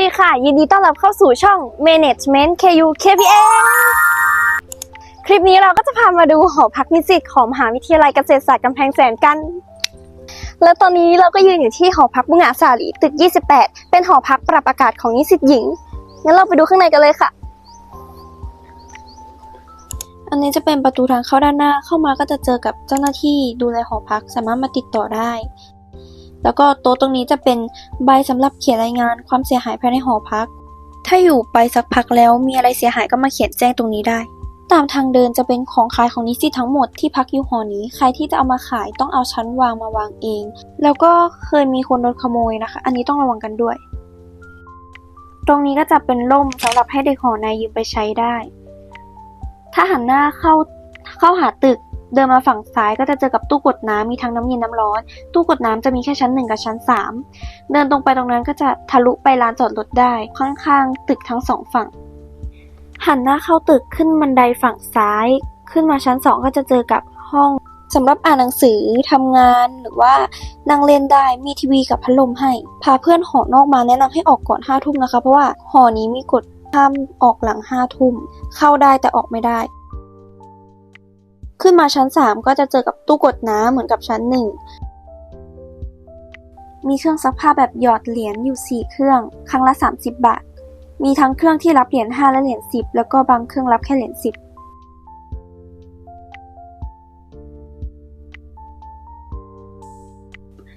ดีค่ะ ยินดีต้อนรับเข้าสู่ช่อง Management KU KPN คลิปนี้เราก็จะพามาดูหอพักนิสิตของมหาวิทยาลัยเกษตรศาสตร์กำแพงแสนกัน และตอนนี้เราก็ยืนอยู่ที่หอพักบุงาสาลีตึก 28 เป็นหอพักปรับอากาศของนิสิตหญิง งั้นเราไปดูข้างในกันเลยค่ะ อันนี้จะเป็นประตูทางเข้าด้านหน้า เข้ามาก็จะเจอกับเจ้าหน้าที่ดูแลหอพัก สามารถมาติดต่อได้ แล้วก็โต๊ะตรงนี้จะเป็นใบสำหรับเขียนรายงานความเสียหายภายในหอพัก ถ้าอยู่ไปสักพักแล้วมีอะไรเสียหายก็มาเขียนแจ้งตรงนี้ได้ ตามทางเดินจะเป็นของขายของนิสิตทั้งหมดที่พักอยู่หอนี้ ใครที่จะเอามาขายต้องเอาชั้นวางมาวางเอง แล้วก็เคยมีคนโดนขโมยนะคะ อันนี้ต้องระวังกันด้วย ตรงนี้ก็จะเป็นร่มสำหรับให้เด็กหอในยืมไปใช้ได้ ถ้าหันหน้าเข้าเข้าหาตึก เดินมาฝั่งซ้ายก็จะเจอกับตู้กดน้ำมีทั้งน้ำเย็นน้ำร้อน ตู้กดน้ำจะมีแค่ชั้นหนึ่งกับชั้นสามเดินตรงไปตรงนั้นก็จะทะลุไปลานจอดรถได้ข้างๆตึกทั้งสองฝั่ง หันหน้าเข้าตึกขึ้นบันไดฝั่งซ้าย ขึ้นมาชั้นสองก็จะเจอกับห้องสำหรับอ่านหนังสือทำงานหรือว่านั่งเล่นได้มีทีวีกับพัดลมให้ พาเพื่อนหอนอกมาแนะนำให้ออกก่อนห้าทุ่มนะคะ เพราะว่าหอนี้มีกฎห้ามออกหลังห้าทุ่มเข้าได้แต่ออกไม่ได้ ขึ้นมาชั้นสามก็จะเจอกับตู้กดน้ำเหมือนกับชั้นหนึ่งมีเครื่องซักผ้าแบบหยอดเหรียญอยู่ 4 เครื่อง ครั้งละ 30 บาท มีทั้งเครื่องที่รับเหรียญ5และเหรียญ10 แล้วก็บางเครื่องรับแค่เหรียญ10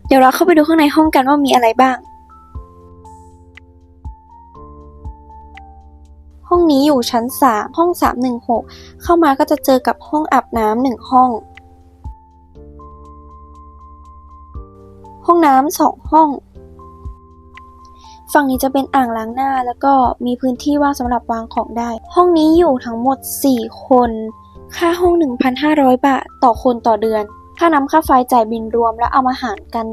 เดี๋ยวเราเข้าไปดูข้างในห้องกันว่ามีอะไรบ้าง ห้องนี้อยู่ชั้น 3 ห้อง 316 เข้ามาก็จะเจอกับห้องอาบน้ำหนึ่งห้อง ห้องน้ำสองห้อง ฝั่งนี้จะเป็นอ่างล้างหน้าแล้วก็มีพื้นที่ว่างสำหรับวางของได้ ห้องนี้อยู่ทั้งหมด 4 คน ค่าห้อง 1,500 บาทต่อคนต่อเดือน ค่าน้ำค่าไฟจ่ายบินรวมแล้วเอามาหารกัน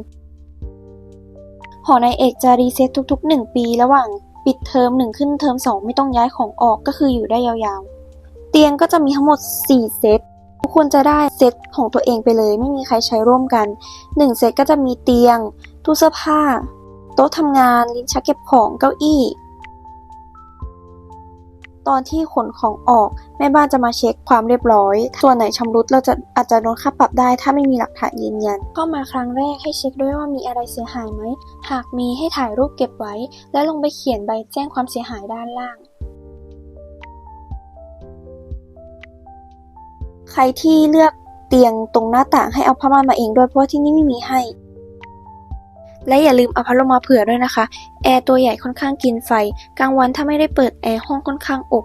หอในเอกจะรีเซ็ตทุกๆ 1 ปีระหว่าง ปิดเทอมหนึ่งขึ้นเทอมสองไม่ต้องย้ายของออกก็คืออยู่ได้ยาวๆ เตียงก็จะมีทั้งหมด 4 เซตทุกคนจะได้เซตของตัวเองไปเลย ไม่มีใครใช้ร่วมกัน 1 เซตก็จะมีเตียง ตู้เสื้อผ้า โต๊ะทำงาน ลิ้นชักเก็บของ เก้าอี้ ตอนที่ขนของออกแม่บ้านจะมาเช็คความเรียบร้อย ส่วนไหนชำรุดเราจะอาจจะโดนค่าปรับได้ ถ้าไม่มีหลักฐานยืนยันเข้ามาครั้งแรกให้เช็คด้วยว่ามีอะไรเสียหายไหม หากมีให้ถ่ายรูปเก็บไว้ และลงไปเขียนใบแจ้งความเสียหายด้านล่าง ใครที่เลือกเตียงตรงหน้าต่างให้เอาผ้าม่านมาเองด้วยเพราะว่าที่นี่ไม่มีให้ และอย่าลืมเอาพัดลมมาเผื่อด้วยนะคะ แอร์ตัวใหญ่ค่อนข้างกินไฟ กลางวันถ้าไม่ได้เปิดแอร์ห้องค่อนข้างอบ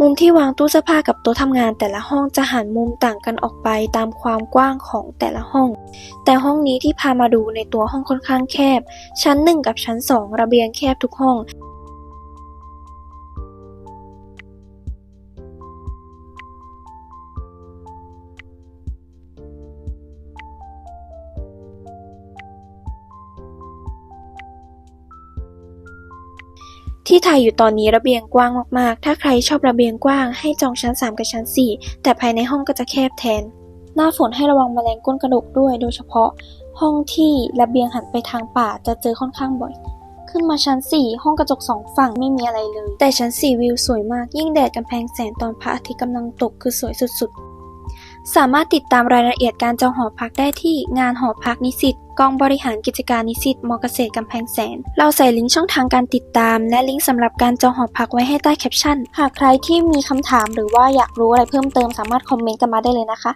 มุมที่วางตู้เสื้อผ้ากับโต๊ะทำงานแต่ละห้องจะหันมุมต่างกันออกไปตามความกว้างของแต่ละห้อง แต่ห้องนี้ที่พามาดูในตัวห้องค่อนข้างแคบ ชั้นหนึ่งกับชั้นสองระเบียงแคบทุกห้อง ที่ถ่ายอยู่ตอนนี้ระเบียงกว้างมากๆ ถ้าใครชอบระเบียงกว้างให้จองชั้น 3 กับชั้น 4 แต่ภายในห้องก็จะแคบแทน หน้าฝนให้ระวังแมลงก้นกระดกด้วย โดยเฉพาะ ห้องที่ระเบียงหันไปทางป่าจะเจอค่อนข้างบ่อย ขึ้นมาชั้น 4 ห้องกระจกสองฝั่งไม่มีอะไรเลย แต่ชั้น 4 วิวสวยมาก ยิ่งแดดกำแพงแสนตอนพระอาทิตย์กำลังตกคือสวยสุดๆ สามารถติดตามรายละเอียดการจองหอพักได้ที่งานหอพักนิสิตกองบริหารกิจการนิสิตมอเกษตรกำแพงแสน เราใส่ลิงก์ช่องทางการติดตาม และลิงก์สำหรับการจองหอพักไว้ให้ใต้แคปชั่น หากใครที่มีคำถามหรือว่าอยากรู้อะไรเพิ่มเติมสามารถคอมเมนต์กันมาได้เลยนะคะ